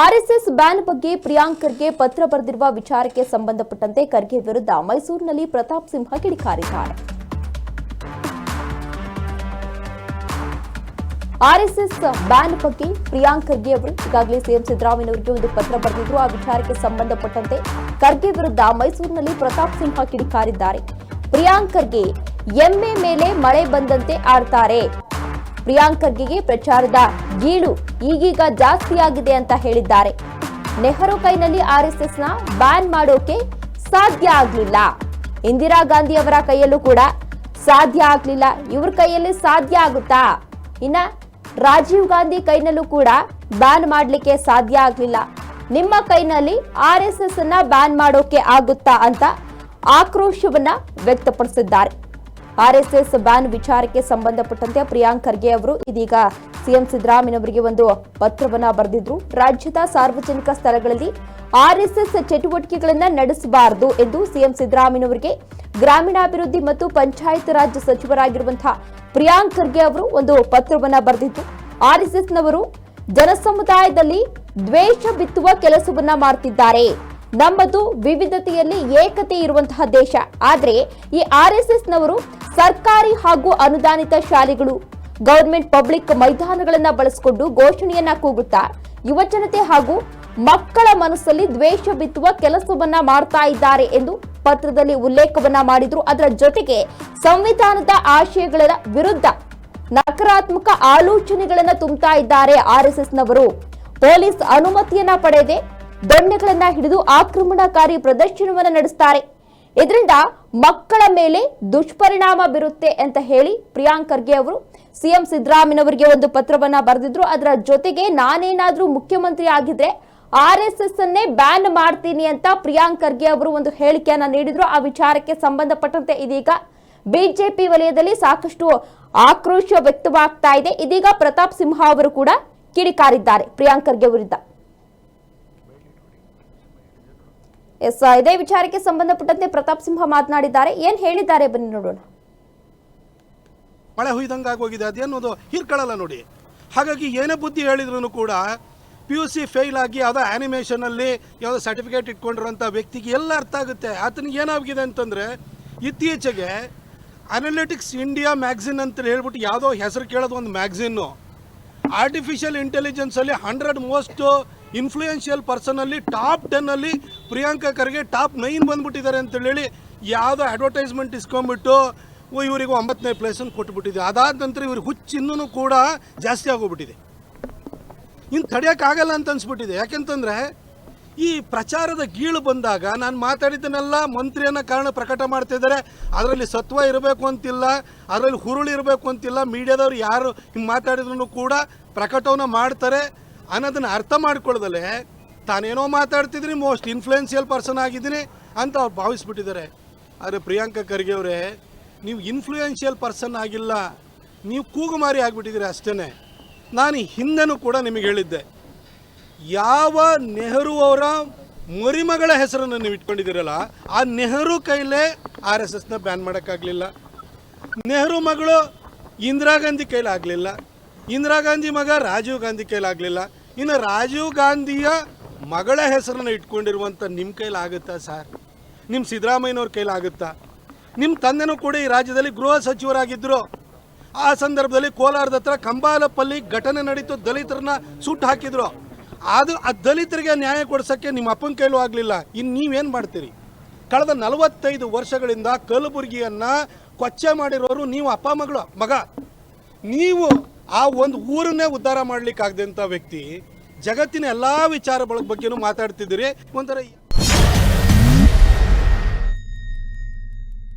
RSS ban ಬಗ್ಗೆ ಪ್ರಿಯಾಂಕ್ ಖರ್ಗೆ ಪತ್ರ ಬರೆದಿರುವ ವಿಚಾರಕ್ಕೆ ಸಂಬಂಧಪಟ್ಟಂತೆ ಖರ್ಗೆ ವಿರುದ್ಧ ಮೈಸೂರಿನಲ್ಲಿ ಪ್ರತಾಪ್ ಸಿಂಹ ಕಿಡಿಕಾರಿದ್ದಾರೆ. ಆರ್ಎಸ್ಎಸ್ ಬ್ಯಾನ್ ಬಗ್ಗೆ ಪ್ರಿಯಾಂಕ್ ಖರ್ಗೆ ಅವರು ಈಗಾಗಲೇ ಸಿಎಂ ಸಿದ್ದರಾಮಯ್ಯ ಅವರಿಗೆ ಒಂದು ಪತ್ರ ಬರೆದಿದ್ರು. ಆ ವಿಚಾರಕ್ಕೆ ಸಂಬಂಧಪಟ್ಟಂತೆ ಖರ್ಗೆ ವಿರುದ್ಧ ಮೈಸೂರಿನಲ್ಲಿ ಪ್ರತಾಪ್ ಸಿಂಹ ಕಿಡಿಕಾರಿದ್ದಾರೆ. ಪ್ರಿಯಾಂಕ್ ಖರ್ಗೆ ಎಮ್ಮೆ ಮೇಲೆ ಮಳೆ ಬಂದಂತೆ ಆಡ್ತಾರೆ. ಪ್ರಿಯಾಂಕ್ ಪ್ರಚಾರದ ಗೀಳು ಈಗೀಗ ಜಾಸ್ತಿಯಾಗಿದೆ ಅಂತ ಹೇಳಿದ್ದಾರೆ. ನೆಹರು ಕೈನಲ್ಲಿ ಆರ್ಎಸ್ಎಸ್ನ ಬ್ಯಾನ್ ಮಾಡೋಕೆ ಸಾಧ್ಯ ಆಗ್ಲಿಲ್ಲ. ಇಂದಿರಾ ಗಾಂಧಿ ಅವರ ಕೈಯಲ್ಲೂ ಕೂಡ ಸಾಧ್ಯ ಆಗ್ಲಿಲ್ಲ. ಇವ್ರ ಕೈಯಲ್ಲಿ ಸಾಧ್ಯ ಆಗುತ್ತಾ? ಇನ್ನ ರಾಜೀವ್ ಗಾಂಧಿ ಕೈನಲ್ಲೂ ಕೂಡ ಬ್ಯಾನ್ ಮಾಡ್ಲಿಕ್ಕೆ ಸಾಧ್ಯ ಆಗ್ಲಿಲ್ಲ. ನಿಮ್ಮ ಕೈನಲ್ಲಿ ಆರ್ ಎಸ್ ಎಸ್ ಅನ್ನ ಬ್ಯಾನ್ ಮಾಡೋಕೆ ಆಗುತ್ತಾ ಅಂತ ಆಕ್ರೋಶವನ್ನ ವ್ಯಕ್ತಪಡಿಸಿದ್ದಾರೆ. ಆರ್ಎಸ್ಎಸ್ ಬ್ಯಾನ್ ವಿಚಾರಕ್ಕೆ ಸಂಬಂಧಪಟ್ಟಂತೆ ಪ್ರಿಯಾಂಕ್ ಖರ್ಗೆ ಅವರು ಇದೀಗ ಸಿಎಂ ಸಿದ್ದರಾಮಯ್ಯನವರಿಗೆ ಒಂದು ಪತ್ರವನ್ನ ಬರೆದಿದ್ರು. ರಾಜ್ಯದ ಸಾರ್ವಜನಿಕ ಸ್ಥಳಗಳಲ್ಲಿ ಆರ್ಎಸ್ಎಸ್ ಚಟುವಟಿಕೆಗಳನ್ನು ನಡೆಸಬಾರದು ಎಂದು ಸಿಎಂ ಸಿದ್ದರಾಮಯ್ಯನವರಿಗೆ ಗ್ರಾಮೀಣಾಭಿವೃದ್ಧಿ ಮತ್ತು ಪಂಚಾಯತ್ ರಾಜ್ ಸಚಿವರಾಗಿರುವಂತಹ ಪ್ರಿಯಾಂಕ್ ಖರ್ಗೆ ಅವರು ಒಂದು ಪತ್ರವನ್ನ ಬರೆದಿದ್ದು ಆರ್ಎಸ್ಎಸ್ನವರು ಜನಸಮುದಾಯದಲ್ಲಿ ದ್ವೇಷ ಬಿತ್ತುವ ಕೆಲಸವನ್ನ ಮಾಡ್ತಿದ್ದಾರೆ. ನಮ್ಮದು ವಿವಿಧತೆಯಲ್ಲಿ ಏಕತೆ ಇರುವಂತಹ ದೇಶ. ಆದರೆ ಈ ಆರ್ಎಸ್ಎಸ್ ನವರು ಸರ್ಕಾರಿ ಹಾಗೂ ಅನುದಾನಿತ ಶಾಲೆಗಳು. ಗೌರ್ಮೆಂಟ್ ಪಬ್ಲಿಕ್ ಮೈದಾನಗಳನ್ನ ಬಳಸಿಕೊಂಡು ಘೋಷಣೆಯನ್ನ ಕೂಗುತ್ತಾ ಯುವಜನತೆ ಹಾಗೂ ಮಕ್ಕಳ ಮನಸ್ಸಲ್ಲಿ ದ್ವೇಷ ಬಿತ್ತುವ ಕೆಲಸವನ್ನ ಮಾಡ್ತಾ ಇದ್ದಾರೆ ಎಂದು ಪತ್ರದಲ್ಲಿ ಉಲ್ಲೇಖವನ್ನ ಮಾಡಿದ್ರು. ಅದರ ಜೊತೆಗೆ ಸಂವಿಧಾನದ ಆಶಯಗಳ ವಿರುದ್ಧ ನಕಾರಾತ್ಮಕ ಆಲೋಚನೆಗಳನ್ನ ತುಂಬುತ್ತಾ ಇದ್ದಾರೆ ಆರ್ಎಸ್ಎಸ್ ನವರು ಪೊಲೀಸ್ ಅನುಮತಿಯನ್ನ ಪಡೆಯದೆ ದೊಣ್ಣೆಗಳನ್ನ ಹಿಡಿದು ಆಕ್ರಮಣಕಾರಿ ಪ್ರದರ್ಶನವನ್ನ ನಡೆಸ್ತಾರೆ. ಇದರಿಂದ ಮಕ್ಕಳ ಮೇಲೆ ದುಷ್ಪರಿಣಾಮ ಬೀರುತ್ತೆ ಅಂತ ಹೇಳಿ ಪ್ರಿಯಾಂಕ್ ಖರ್ಗೆ ಅವರು ಸಿಎಂ ಸಿದ್ದರಾಮಯ್ಯನವರಿಗೆ ಒಂದು ಪತ್ರವನ್ನ ಬರೆದಿದ್ರು. ಅದರ ಜೊತೆಗೆ ನಾನೇನಾದ್ರೂ ಮುಖ್ಯಮಂತ್ರಿ ಆಗಿದ್ರೆ ಆರ್ ಎಸ್ ಎಸ್ ಅನ್ನೇ ಬ್ಯಾನ್ ಮಾಡ್ತೀನಿ ಅಂತ ಪ್ರಿಯಾಂಕ್ ಖರ್ಗೆ ಅವರು ಒಂದು ಹೇಳಿಕೆಯನ್ನ ನೀಡಿದ್ರು. ಆ ವಿಚಾರಕ್ಕೆ ಸಂಬಂಧಪಟ್ಟಂತೆ ಇದೀಗ ಬಿಜೆಪಿ ವಲಯದಲ್ಲಿ ಸಾಕಷ್ಟು ಆಕ್ರೋಶ ವ್ಯಕ್ತವಾಗ್ತಾ ಇದೆ. ಇದೀಗ ಪ್ರತಾಪ್ ಸಿಂಹ ಅವರು ಕೂಡ ಕಿಡಿಕಾರಿದ್ದಾರೆ ಪ್ರಿಯಾಂಕ್ ಖರ್ಗೆ ವಿರುದ್ಧ ಎಸ್ ಇದೇ ವಿಚಾರಕ್ಕೆ ಸಂಬಂಧಪಟ್ಟಂತೆ ಪ್ರತಾಪ್ ಸಿಂಹ ಮಾತನಾಡಿದ್ದಾರೆ. ಏನ್ ಹೇಳಿದ್ದಾರೆ? ಬನ್ನಿ ನೋಡೋಣ. ಮಳೆ ಹುಯ್ದಂಗೆ ಆಗೋಗಿದೆ. ಅದೇನೋದು ಹೀರ್ಕಳಲ್ಲ ನೋಡಿ. ಹಾಗಾಗಿ ಏನೇ ಬುದ್ಧಿ ಹೇಳಿದ್ರು ಕೂಡ ಪಿ ಯು ಸಿ ಫೇಲ್ ಆಗಿ ಯಾವುದೋ ಆ್ಯನಿಮೇಷನಲ್ಲಿ ಯಾವುದೋ ಸರ್ಟಿಫಿಕೇಟ್ ಇಟ್ಕೊಂಡಿರೋಂಥ ವ್ಯಕ್ತಿಗೆ ಎಲ್ಲ ಅರ್ಥ ಆಗುತ್ತೆ. ಆತನಿಗೆ ಏನಾಗಿದೆ ಅಂತಂದರೆ ಇತ್ತೀಚೆಗೆ ಅನಾಲಿಟಿಕ್ಸ್ ಇಂಡಿಯಾ ಮ್ಯಾಗ್ಝಿನ್ ಅಂತ ಹೇಳ್ಬಿಟ್ಟು ಯಾವುದೋ ಹೆಸರು ಕೇಳೋದು ಒಂದು ಮ್ಯಾಗ್ಝಿನ್ನು ಆರ್ಟಿಫಿಷಿಯಲ್ ಇಂಟೆಲಿಜೆನ್ಸಲ್ಲಿ ಹಂಡ್ರೆಡ್ ಮೋಸ್ಟ್ ಇನ್ಫ್ಲೂಯೆನ್ಷಿಯಲ್ ಪರ್ಸನಲ್ಲಿ ಟಾಪ್ ಟೆನ್ನಲ್ಲಿ ಪ್ರಿಯಾಂಕಾ ಖರ್ಗೆ ಟಾಪ್ ನೈನ್ ಬಂದ್ಬಿಟ್ಟಿದ್ದಾರೆ ಅಂತ ಹೇಳಿ ಯಾವುದೋ ಅಡ್ವರ್ಟೈಸ್ಮೆಂಟ್ ಇಸ್ಕೊಂಡ್ಬಿಟ್ಟು ಇವರಿಗೆ ಒಂಬತ್ತನೇ ಪ್ಲೇಸನ್ನು ಕೊಟ್ಬಿಟ್ಟಿದೆ. ಅದಾದ ನಂತರ ಇವ್ರಿಗೆ ಹುಚ್ಚಿನ್ನೂ ಕೂಡ ಜಾಸ್ತಿ ಆಗೋಗ್ಬಿಟ್ಟಿದೆ. ಇನ್ನು ತಡೆಯೋಕ್ಕಾಗಲ್ಲ ಅಂತ ಅನ್ಸ್ಬಿಟ್ಟಿದೆ. ಯಾಕೆಂತಂದರೆ, ಈ ಪ್ರಚಾರದ ಗೀಳು ಬಂದಾಗ ನಾನು ಮಾತಾಡಿದ್ದನ್ನೆಲ್ಲ ಮಂತ್ರಿಯನ್ನ ಕಾರಣ ಪ್ರಕಟ ಮಾಡ್ತಿದ್ದಾರೆ ಅದರಲ್ಲಿ ಸತ್ವ ಇರಬೇಕು ಅಂತಿಲ್ಲ, ಅದರಲ್ಲಿ ಹುರುಳು ಇರಬೇಕು ಅಂತಿಲ್ಲ, ಮೀಡಿಯಾದವ್ರು ಯಾರು ಹಿಂಗೆ ಮಾತಾಡಿದ್ರು ಕೂಡ ಪ್ರಕಟವನ್ನು ಮಾಡ್ತಾರೆ. ಅನ್ನೋದನ್ನು ಅರ್ಥ ಮಾಡ್ಕೊಳ್ದಲೆ ತಾನೇನೋ ಮಾತಾಡ್ತಿದ್ರಿ ಮೋಸ್ಟ್ ಇನ್ಫ್ಲೂಯೆನ್ಸಿಯಲ್ ಪರ್ಸನ್ ಆಗಿದ್ದೀನಿ ಅಂತ ಅವ್ರು ಭಾವಿಸ್ಬಿಟ್ಟಿದ್ದಾರೆ. ಆದರೆ ಪ್ರಿಯಾಂಕಾ ಖರ್ಗೆ ಅವರೇ, ನೀವು ಇನ್ಫ್ಲೂಯೆನ್ಷಿಯಲ್ ಪರ್ಸನ್ ಆಗಿಲ್ಲ, ನೀವು ಕೂಗುಮಾರಿ ಆಗಿಬಿಟ್ಟಿದ್ದೀರಿ ಅಷ್ಟೇ ನಾನು ಹಿಂದೆನೂ ಕೂಡ ನಿಮಗೆ ಹೇಳಿದ್ದೆ, ಯಾವ ನೆಹರು ಅವರ ಮರಿಮಗಳ ಹೆಸರನ್ನು ನೀವು ಇಟ್ಕೊಂಡಿದ್ದೀರಲ್ಲ, ಆ ನೆಹರು ಕೈಲೇ ಆರ್ ಎಸ್ ಎಸ್ನ ಬ್ಯಾನ್ ಮಾಡೋಕ್ಕಾಗಲಿಲ್ಲ. ನೆಹರು ಮಗಳು ಇಂದಿರಾ ಗಾಂಧಿ ಕೈಲಾಗಲಿಲ್ಲ. ಇಂದಿರಾ ಗಾಂಧಿ ಮಗ ರಾಜೀವ್ ಗಾಂಧಿ ಕೈಲಾಗಲಿಲ್ಲ. ಇನ್ನು ರಾಜೀವ್ ಗಾಂಧಿಯ ಮಗಳ ಹೆಸರನ್ನು ಇಟ್ಕೊಂಡಿರುವಂಥ ನಿಮ್ಮ ಕೈಲಾಗುತ್ತಾ ಸರ್? ನಿಮ್ಮ ಸಿದ್ದರಾಮಯ್ಯನವ್ರ ಕೈಲಾಗುತ್ತಾ ನಿಮ್ಮ ತಂದೆನೂ ಕೂಡ ಈ ರಾಜ್ಯದಲ್ಲಿ ಗೃಹ ಸಚಿವರಾಗಿದ್ದರು ಆ ಸಂದರ್ಭದಲ್ಲಿ ಕೋಲಾರದ ಹತ್ರ ಕಂಬಾಲಪಲ್ಲಿ ಘಟನೆ ನಡೀತು, ದಲಿತರನ್ನ ಸುಟ್ಟು ಹಾಕಿದ್ರು. ಅದು ಆ ದಲಿತರಿಗೆ ನ್ಯಾಯ ಕೊಡ್ಸೋಕ್ಕೆ ನಿಮ್ಮ ಅಪ್ಪನ ಕೈಲೂ ಆಗಲಿಲ್ಲ. ಇನ್ನು ನೀವೇನು ಮಾಡ್ತೀರಿ? ಕಳೆದ ನಲವತ್ತೈದು ವರ್ಷಗಳಿಂದ ಕಲಬುರಗಿಯನ್ನು ಕೊಚ್ಚೆ ಮಾಡಿರೋರು ನೀವು ಅಪ್ಪ ಮಗಳು, ಮಗ. ನೀವು ಆ ಒಂದು ಊರನ್ನೇ ಉದ್ಧಾರ ಮಾಡ್ಲಿಕ್ಕಾಗದಂಥ ವ್ಯಕ್ತಿ ಜಗತ್ತಿನ ಎಲ್ಲ ವಿಚಾರಗಳ ಬಗ್ಗೆನೂ ಮಾತಾಡ್ತಿದ್ದೀರಿ. ಒಂಥರ